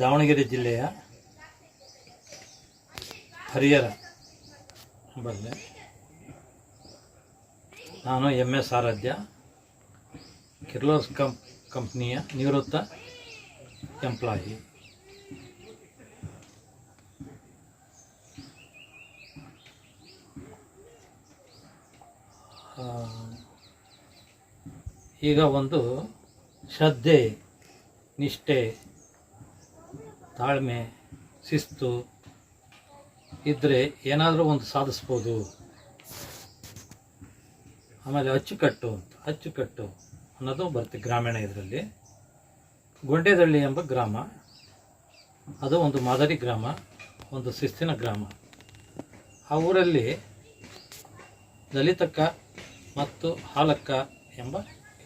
ದಾವಣಗೆರೆ ಜಿಲ್ಲೆಯ ಹರಿಹರ ಬಲ್ಲೆ ನಾನು ಎಂ ಎಸ್ ಆರಾಧ್ಯ, ಕಿರ್ಲೋಸ್ ಕಂಪ್ ಕಂಪ್ನಿಯ ನಿವೃತ್ತ ಎಂಪ್ಲಾಯಿ. ಈಗ ಒಂದು ಶ್ರದ್ಧೆ, ನಿಷ್ಠೆ ತಾಳ್ಮೆ, ಶಿಸ್ತು ಇದ್ದರೆ ಏನಾದರೂ ಒಂದು ಸಾಧಿಸ್ಬೋದು. ಆಮೇಲೆ ಅಚ್ಚುಕಟ್ಟು ಅಂತ. ಅಚ್ಚುಕಟ್ಟು ಅನ್ನೋದು ಬರುತ್ತೆ ಗ್ರಾಮೀಣ ಇದರಲ್ಲಿ. ಗೊಂಡೇದಳ್ಳಿ ಎಂಬ ಗ್ರಾಮ. ಅದು ಒಂದು ಮಾದರಿ ಗ್ರಾಮ, ಒಂದು ಶಿಸ್ತಿನ ಗ್ರಾಮ. ಆ ಊರಲ್ಲಿ ದಲಿತಕ್ಕ ಮತ್ತು ಹಾಲಕ್ಕ ಎಂಬ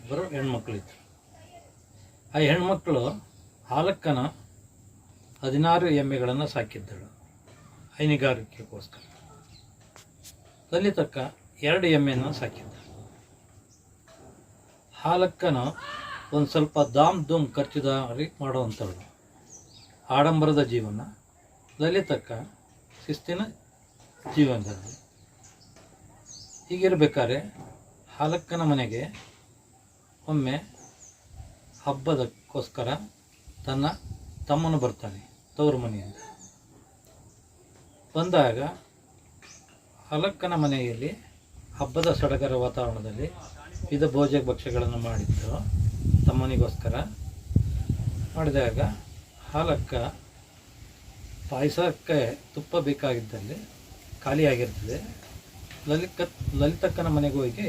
ಇಬ್ಬರು ಹೆಣ್ಮಕ್ಳಿದ್ರು ಆ ಹೆಣ್ಮಕ್ಳು ಹಾಲಕ್ಕನ ಹದಿನಾರು ಎಮ್ಮೆಗಳನ್ನು ಸಾಕಿದ್ದಳು. ಹೈನುಗಾರಿಕೆಗೋಸ್ಕರ. ಲಲಿತಕ್ಕ ಎರಡು ಎಮ್ಮೆಯನ್ನು ಸಾಕಿದ್ದ ಹಾಲಕ್ಕನು ಒಂದು ಸ್ವಲ್ಪ ದಾಮ್ ಧೂಮ್ ಖರ್ಚುದಾರಿ ಮಾಡುವಂಥವಳು. ಆಡಂಬರದ ಜೀವನ ಲಲಿತಕ್ಕ ಶಿಸ್ತಿನ ಜೀವನದಲ್ಲಿ. ಹೀಗಿರಬೇಕಾದ್ರೆ ಹಾಲಕ್ಕನ ಮನೆಗೆ ಒಮ್ಮೆ ಹಬ್ಬದಕ್ಕೋಸ್ಕರ ತನ್ನ ತಮ್ಮನು ಬರ್ತಾನೆ. ತವರು ಮನೆಯಿಂದ ಬಂದಾಗ ಅಲಕ್ಕನ ಮನೆಯಲ್ಲಿ ಹಬ್ಬದ ಸಡಗರ ವಾತಾವರಣದಲ್ಲಿ ವಿಧ ಭೋಜ ಭಕ್ಷ್ಯಗಳನ್ನು ಮಾಡಿದ್ದರು ತಮ್ಮನಿಗೋಸ್ಕರ ಮಾಡಿದಾಗ ಹಾಲಕ್ಕ ಪಾಯಸಕ್ಕೆ ತುಪ್ಪ ಬೇಕಾಗಿದ್ದಲ್ಲಿ ಖಾಲಿಯಾಗಿರ್ತದೆ. ಲಲಿತ ಲಲಿತಕ್ಕನ ಮನೆಗೆ ಹೋಗಿ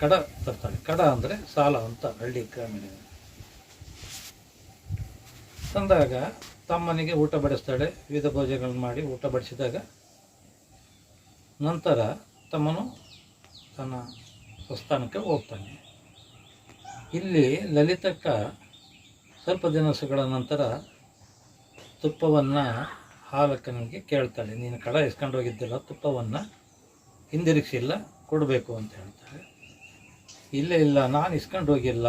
ಕಡ ತರ್ತಾಳೆ ಕಡ ಅಂದರೆ ಸಾಲ ಅಂತ ಹಳ್ಳಿ ಗ್ರಾಮೀಣ ತಂದಾಗ ತಮ್ಮನಿಗೆ ಊಟ ಬಡಿಸ್ತಾಳೆ, ವಿವಿಧ ಭೋಜನಗಳನ್ನು ಮಾಡಿ ಊಟ ಬಡಿಸಿದಾಗ ನಂತರ ತಮ್ಮನು ತನ್ನ ಸ್ವಸ್ಥಾನಕ್ಕೆ ಹೋಗ್ತಾನೆ. ಇಲ್ಲಿ ಲಲಿತಕ್ಕ ಸ್ವಲ್ಪ ದಿನಸುಗಳ ನಂತರ ತುಪ್ಪವನ್ನು ಹಾಲಕ್ಕನಿಗೆ ಕೇಳ್ತಾಳೆ. ನೀನು ಕಡ ಇಸ್ಕೊಂಡು ಹೋಗಿದ್ದಿಲ್ಲ ತುಪ್ಪವನ್ನು ಹಿಂದಿರುಗಿಸಿಲ್ಲ, ಕೊಡಬೇಕು ಅಂತ ಹೇಳ್ತಾಳೆ. ಇಲ್ಲ ಇಲ್ಲ, ನಾನು ಇಸ್ಕೊಂಡು ಹೋಗಿಲ್ಲ.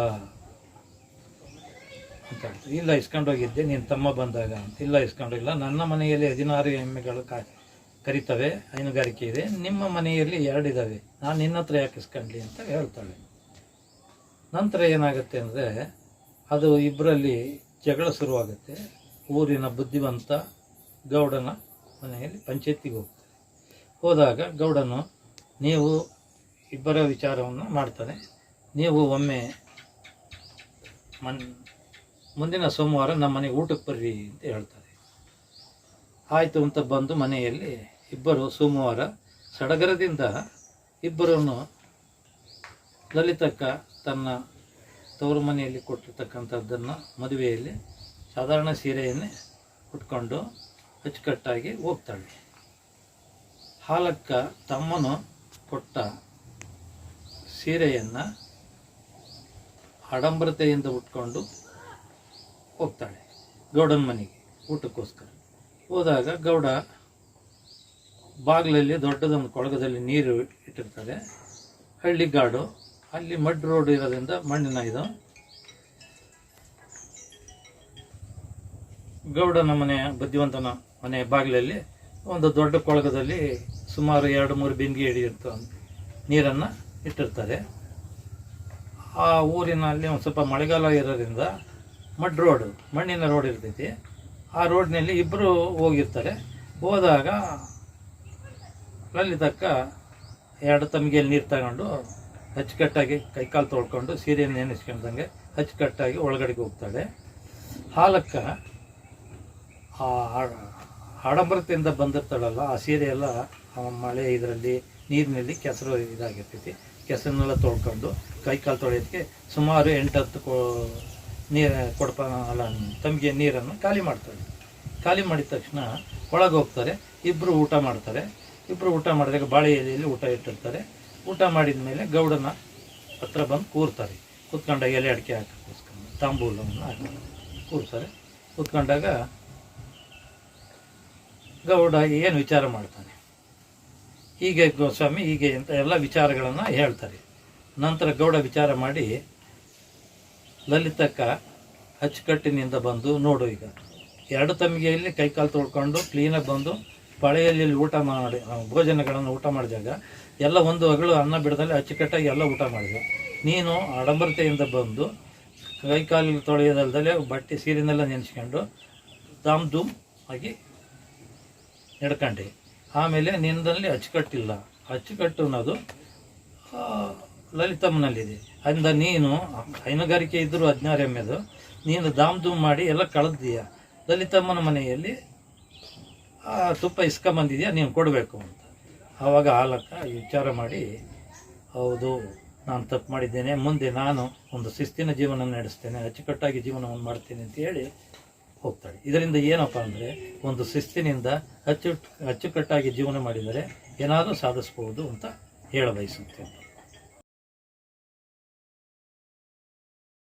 ಅಂತ ಹೇಳ್ತಾರೆ. ಇಲ್ಲ ಇಸ್ಕೊಂಡೋಗಿದ್ದೆ ನೀನು ತಮ್ಮ ಬಂದಾಗ ಅಂತ. ಇಲ್ಲ ಇಸ್ಕೊಂಡೋಗಿಲ್ಲ ನನ್ನ ಮನೆಯಲ್ಲಿ ಹದಿನಾರು ಎಮ್ಮೆಗಳು ಕಾ ಕರಿತವೆ, ಹೈನುಗಾರಿಕೆ ಇದೆ. ನಿಮ್ಮ ಮನೆಯಲ್ಲಿ ಎರಡಿದ್ದಾವೆ ನಾನು ನಿನ್ನ ಹತ್ರ ಯಾಕೆ ಇಸ್ಕೊಂಡ್ಲಿ ಅಂತ ಹೇಳ್ತಾಳೆ. ನಂತರ ಏನಾಗುತ್ತೆ ಅಂದರೆ, ಅದು ಇಬ್ಬರಲ್ಲಿ ಜಗಳ ಶುರುವಾಗುತ್ತೆ. ಊರಿನ ಬುದ್ಧಿವಂತ ಗೌಡನ ಮನೆಯಲ್ಲಿ ಪಂಚಾಯತಿಗೆ ಹೋಗ್ತಾರೆ ಹೋದಾಗ ಗೌಡನು, ನೀವು ಇಬ್ಬರ ವಿಚಾರವನ್ನು ಮಾಡ್ತಾನೆ ನೀವು ಒಮ್ಮೆ ಮನ್ ಮುಂದಿನ ಸೋಮವಾರ ನಮ್ಮ ಮನೆಗೆ ಊಟಕ್ಕೆ ಬರ್ರಿ ಅಂತ ಹೇಳ್ತಾರೆ. ಆಯಿತು ಅಂತ ಬಂದು ಮನೆಯಲ್ಲಿ ಇಬ್ಬರು ಸೋಮವಾರ ಸಡಗರದಿಂದ ಇಬ್ಬರನ್ನು ಲಲಿತಕ್ಕ ತನ್ನ ತವರು ಮನೆಯಲ್ಲಿ ಕೊಟ್ಟಿರ್ತಕ್ಕಂಥದ್ದನ್ನು ಮದುವೆಯಲ್ಲಿ ಸಾಧಾರಣ ಸೀರೆಯನ್ನೇ ಉಟ್ಕೊಂಡು ಅಚ್ಚುಕಟ್ಟಾಗಿ ಹೋಗ್ತಾಳೆ. ಹಾಲಕ್ಕ ತಮ್ಮನು ಕೊಟ್ಟ ಸೀರೆಯನ್ನು ಆಡಂಬರತೆಯಿಂದ ಉಟ್ಕೊಂಡು ಹೋಗ್ತಾಳೆ ಗೌಡನ ಮನೆಗೆ ಊಟಕ್ಕೋಸ್ಕರ. ಹೋದಾಗ ಗೌಡ ಬಾಗಿಲಲ್ಲಿ ದೊಡ್ಡದೊಂದು ಕೊಳಗದಲ್ಲಿ ನೀರು ಇಟ್ಟಿರ್ತಾರೆ ಹಳ್ಳಿಗಾಡು ಅಲ್ಲಿ ಮಡ್ ರೋಡ್ ಇರೋದ್ರಿಂದ ಮಣ್ಣಿನ ಇದು. ಗೌಡನ ಮನೆ, ಬುದ್ಧಿವಂತನ ಮನೆ ಬಾಗಿಲಲ್ಲಿ ಒಂದು ದೊಡ್ಡ ಕೊಳಗದಲ್ಲಿ ಸುಮಾರು ಎರಡು ಮೂರು ಬಿಂದಿಗೆ ಹಿಡಿಯುತ್ತ ನೀರನ್ನು ಇಟ್ಟಿರ್ತಾರೆ. ಆ ಊರಿನಲ್ಲಿ ಒಂದು ಸ್ವಲ್ಪ ಮಳೆಗಾಲ ಇರೋದ್ರಿಂದ ಮಡ್ ರೋಡ್, ಮಣ್ಣಿನ ರೋಡ್ ಇರ್ತೈತಿ. ಆ ರೋಡ್ನಲ್ಲಿ ಇಬ್ಬರು ಹೋಗಿರ್ತಾರೆ. ಹೋದಾಗ ಲಲಿತಕ್ಕ ಎರಡು ತಮ್ಗೆಯಲ್ಲಿ ನೀರು ತಗೊಂಡು ಅಚ್ಚುಕಟ್ಟಾಗಿ ಕೈಕಾಲು ತೊಳ್ಕೊಂಡು ಸೀರೆಯನ್ನು ನೆನೆಸ್ಕೊಂಡಂಗೆ ಅಚ್ಚುಕಟ್ಟಾಗಿ ಒಳಗಡೆಗೆ ಹೋಗ್ತಾಳೆ. ಹಾಲಕ್ಕ ಆ ಆಡಂಬರದಿಂದ ಬಂದಿರ್ತಾಳಲ್ಲ, ಆ ಸೀರೆ ಎಲ್ಲ ಮಳೆ ಇದರಲ್ಲಿ, ನೀರಿನಲ್ಲಿ ಕೆಸರು ಇದಾಗಿರ್ತೈತಿ. ಕೆಸರನ್ನೆಲ್ಲ ತೊಳ್ಕೊಂಡು ಕೈಕಾಲು ತೊಳೆಯೋದಕ್ಕೆ ಸುಮಾರು ಎಂಟು ಹತ್ತು ಕೋ ನೀರು ಕೊಡಪ ಅಲ್ಲ ತಂಬಿಗೆ ನೀರನ್ನು ಖಾಲಿ ಮಾಡ್ತಾರೆ. ಖಾಲಿ ಮಾಡಿದ ತಕ್ಷಣ ಒಳಗೆ ಹೋಗ್ತಾರೆ. ಇಬ್ಬರು ಊಟ ಮಾಡ್ತಾರೆ. ಇಬ್ಬರು ಊಟ ಮಾಡಿದಾಗ ಬಾಳೆ ಎಲೆಯಲ್ಲಿ ಊಟ ಇಟ್ಟಿರ್ತಾರೆ. ಊಟ ಮಾಡಿದ ಮೇಲೆ ಗೌಡನ ಹತ್ರ ಬಂದು ಕೂರ್ತಾರೆ. ಕೂತ್ಕೊಂಡಾಗ ಎಲೆ ಅಡಿಕೆ ಹಾಕೋಸ್ಕರ ತಾಂಬೂಲವನ್ನು ಹಾಕಿ ಕೂರ್ತಾರೆ. ಕೂತ್ಕೊಂಡಾಗ ಗೌಡ ಏನು ವಿಚಾರ ಮಾಡ್ತಾನೆ? ಹೀಗೆ ಗೋಸ್ವಾಮಿ ಹೀಗೆ ಅಂತ ಎಲ್ಲ ವಿಚಾರಗಳನ್ನು ಹೇಳ್ತಾರೆ. ನಂತರ ಗೌಡ ವಿಚಾರ ಮಾಡಿ ಲಲಿತಕ್ಕ ಅಚ್ಚುಕಟ್ಟಿನಿಂದ ಬಂದು ನೋಡು ಈಗ. ಎರಡು ತಮ್ಮಿಗೆಯಲ್ಲಿ ಕೈಕಾಲು ತೊಳ್ಕೊಂಡು ಕ್ಲೀನಾಗಿ ಬಂದು ಪಳೆಯಲ್ಲಿ ಊಟ ಮಾಡಿ ಭೋಜನಗಳನ್ನು ಊಟ ಮಾಡಿದಾಗ ಎಲ್ಲ ಒಂದು ಹಗಳು ಅನ್ನ ಬಿಡದಲ್ಲಿ ಅಚ್ಚುಕಟ್ಟಾಗಿ ಎಲ್ಲ ಊಟ ಮಾಡಿದೆ. ನೀನು ಆಡಂಬರತೆಯಿಂದ ಬಂದು ಕೈಕಾಲು ತೊಳೆಯೋದಲ್ದಲೇ ಬಟ್ಟೆ ಸೀರೆನೆಲ್ಲ ನೆನೆಸ್ಕೊಂಡು ದಾಮ್ ಧೂಮ್ ಆಗಿ ನಡ್ಕೊಂಡೆ. ಆಮೇಲೆ ನಿನ್ನದಲ್ಲಿ ಅಚ್ಚುಕಟ್ಟಿಲ್ಲ. ಅಚ್ಚುಕಟ್ಟು ಅನ್ನೋದು ಲಲಿತಮ್ಮನಲ್ಲಿದೆ. ಅಂದ ನೀನು, ಹೈನುಗಾರಿಕೆ ಇದ್ದರೂ ಹದಿನಾರು ಎಮ್ಮೆದು ನೀನು ದಾಮ್ ಧೂಮ್ ಮಾಡಿ ಎಲ್ಲ ಕಳೆದೀಯ ಲಲಿತಮ್ಮನ ಮನೆಯಲ್ಲಿ, ಆ, ತುಪ್ಪ ಇಸ್ಕೊಂಬಂದಿದೆಯಾ ನೀನು ಕೊಡಬೇಕು ಅಂತ. ಆವಾಗ ಹಾಲಕ್ಕ ವಿಚಾರ ಮಾಡಿ, ಹೌದು, ನಾನು ತಪ್ಪು ಮಾಡಿದ್ದೇನೆ. ಮುಂದೆ ನಾನು ಒಂದು ಶಿಸ್ತಿನ ಜೀವನ ನಡೆಸ್ತೇನೆ. ಅಚ್ಚುಕಟ್ಟಾಗಿ ಜೀವನವನ್ನು ಮಾಡ್ತೇನೆ ಅಂತ ಹೇಳಿ ಹೋಗ್ತಾಳೆ. ಇದರಿಂದ ಏನಪ್ಪ ಅಂದರೆ, ಒಂದು ಶಿಸ್ತಿನಿಂದ ಅಚ್ಚು, ಅಚ್ಚುಕಟ್ಟಾಗಿ ಜೀವನ ಮಾಡಿದರೆ ಏನಾದರೂ ಸಾಧಿಸ್ಬೋದು ಅಂತ ಹೇಳ ಬಯಸುತ್ತೇನೆ.